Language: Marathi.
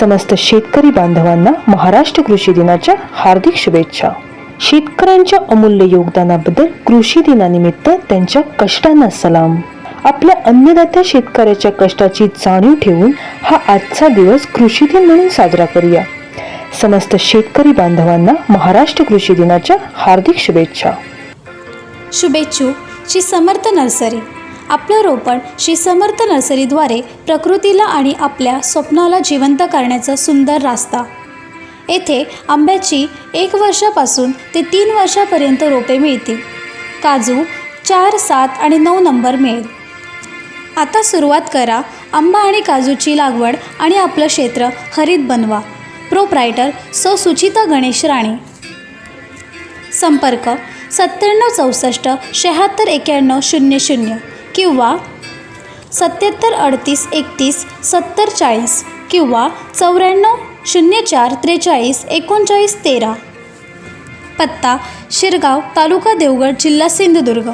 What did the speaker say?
समस्त शेतकरी बांधवांना महाराष्ट्र कृषी दिनाच्या हार्दिक शुभेच्छा. शेतकऱ्यांच्या अमूल्य योगदानाबद्दल कृषी दिनानिमित्त त्यांच्या कष्टांना सलाम. आपल्या अन्नदात्या शेतकऱ्याच्या कष्टाची जाणीव ठेवून हा आजचा दिवस कृषी दिन म्हणून साजरा करूया. समस्त शेतकरी बांधवांना महाराष्ट्र कृषी दिनाच्या हार्दिक शुभेच्छा. शुभेच्छू. श्री समर्थ नर्सरी. आपलं रोपण श्री समर्थ नर्सरीद्वारे प्रकृतीला आणि आपल्या स्वप्नाला जिवंत करण्याचा सुंदर रास्ता. येथे आंब्याची एक वर्षापासून ते तीन वर्षापर्यंत रोपे मिळतील. काजू चार सात आणि नऊ नंबर मिळेल. आता सुरुवात करा आंबा आणि काजूची लागवड आणि आपलं क्षेत्र हरित बनवा. प्रोप्रायटर सौ सुचिता गणेश राणे. संपर्क सत्त्याण्णव चौसष्ट शहात्तर एक्याण्णव शून्य शून्य. किंवा सत्याहत्तर अडतीस एकतीस सत्तर चाळीस किंवा चौऱ्याण्णव शून्य चार त्रेचाळीस एकोणचाळीस तेरा. पत्ता शिरगाव तालुका देवगड जिल्हा सिंधुदुर्ग.